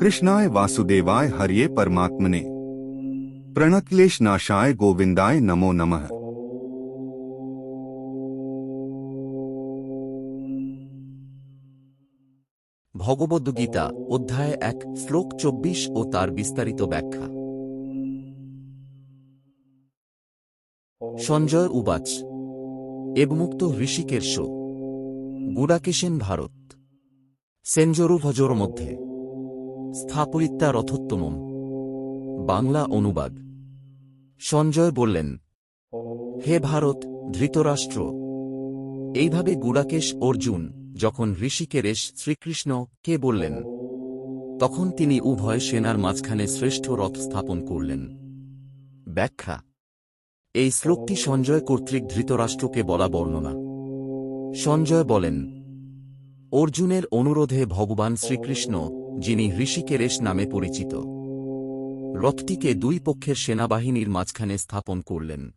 कृष्णाय वासुदेवाय हरिये परमात्मने प्रणक्लेश नाशाय गोविंदाय नमो नमः ভগবদ্গীতা অধ্যায় এক শ্লোক চব্বিশ ও তার বিস্তারিত ব্যাখ্যা সঞ্জয় উবাচ এবমুক্ত ঋষিকের্ষ গুড়াকেশেন ভারত সেঞ্জরু ভজর মধ্যে। স্থাপরিত্যা রথোত্তমম। বাংলা অনুবাদ। সঞ্জয় বললেন, হে ভারত, ধৃতরাষ্ট্র! এইভাবে গুড়াকেশ অর্জুন যখন ঋষিকেরেশ শ্রীকৃষ্ণ কে বললেন, তখন তিনি উভয় সেনার মাঝখানে শ্রেষ্ঠ রথ স্থাপন করলেন। ব্যাখ্যা, এই শ্লোকটি সঞ্জয় কর্তৃক ধৃতরাষ্ট্রকে বলা বর্ণনা। সঞ্জয় বলেন অর্জুনের অনুরোধে ভগবান শ্রীকৃষ্ণ, যিনি ঋষিকেরেশ নামে পরিচিত, রথটিকে দুই পক্ষের সেনাবাহিনীর মাঝখানে স্থাপন করলেন।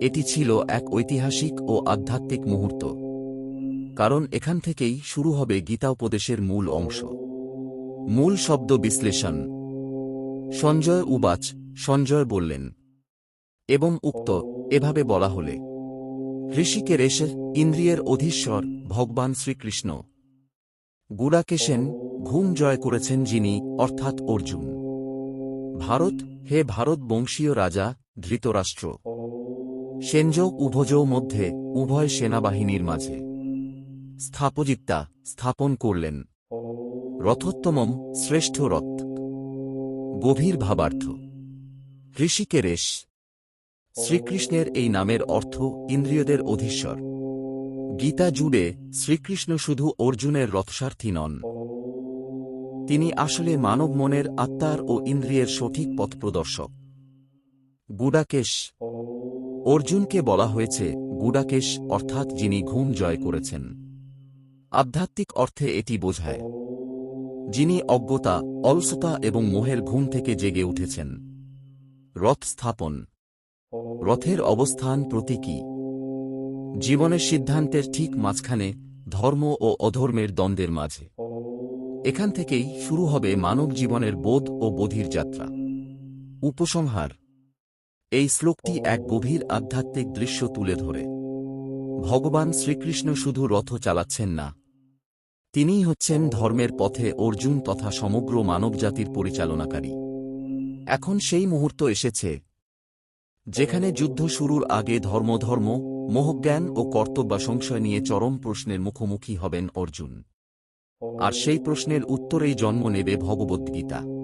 এটি ছিল এক ঐতিহাসিক ও আধ্যাত্মিক মুহূর্ত, কারণ এখান থেকেই শুরু হবে গীতা উপদেশের মূল অংশ। মূল শব্দ বিশ্লেষণ। সঞ্জয় উবাচ সঞ্জয় বললেন, এবং উক্ত এভাবে বলা হলে ঋষিকের এসে ইন্দ্রিয়ের অধীশ্বর ভগবান শ্রীকৃষ্ণ। গুড়াকেশেন ঘুম জয় করেছেন যিনি, অর্থাৎ অর্জুন। ভারত, হে ভারত বংশীয় রাজা, ধৃতরাষ্ট্র। সেনজৌ উভজৌ মধ্যে উভয় সেনাবাহিনীর মাঝে। স্থাপজিত্তা স্থাপন করলেন। রথোত্তমম শ্রেষ্ঠ রথ। গভীর ভাবার্থ। ঋষিকেরেশ শ্রীকৃষ্ণের এই নামের অর্থ ইন্দ্রিয়দের অধীশ্বর। গীতা জুড়ে শ্রীকৃষ্ণ শুধু অর্জুনের রথসার্থী নন। তিনি আসলে মানব মনের আত্মার ও ইন্দ্রিয়ের সঠিক পথ প্রদর্শক। গুডাকেশ। অর্জুনকে বলা হয়েছে গুডাকেশ, অর্থাৎ যিনি ঘুম জয় করেছেন। আধ্যাত্মিক অর্থে এটি বোঝায়। যিনি অজ্ঞতা, অলসতা এবং মোহের ঘুম থেকে জেগে উঠেছেন। রথ স্থাপন। রথের অবস্থান প্রতীকী। জীবনের সিদ্ধান্তের ঠিক মাঝখানে ধর্ম ও অধর্মের দ্বন্দ্বের মাঝে। এখান থেকেই শুরু হবে মানব জীবনের বোধ ও বোধির যাত্রা। উপসংহার। এই শ্লোকটি এক গভীর আধ্যাত্মিক দৃশ্য তুলে ধরে। ভগবান শ্রীকৃষ্ণ শুধু রথ চালাচ্ছেন না। তিনিই হচ্ছেন ধর্মের পথে অর্জুন তথা সমগ্র মানবজাতির পরিচালনাকারী। এখন সেই মুহূর্ত এসেছে যেখানে যুদ্ধ শুরুর আগে ধর্মধর্ম, মোহজ্ঞান ও কর্তব্য সংশয় নিয়ে চরম প্রশ্নের মুখোমুখি হবেন অর্জুন। আর সেই প্রশ্নের উত্তরেই জন্ম নেবে ভগবদ্গীতা।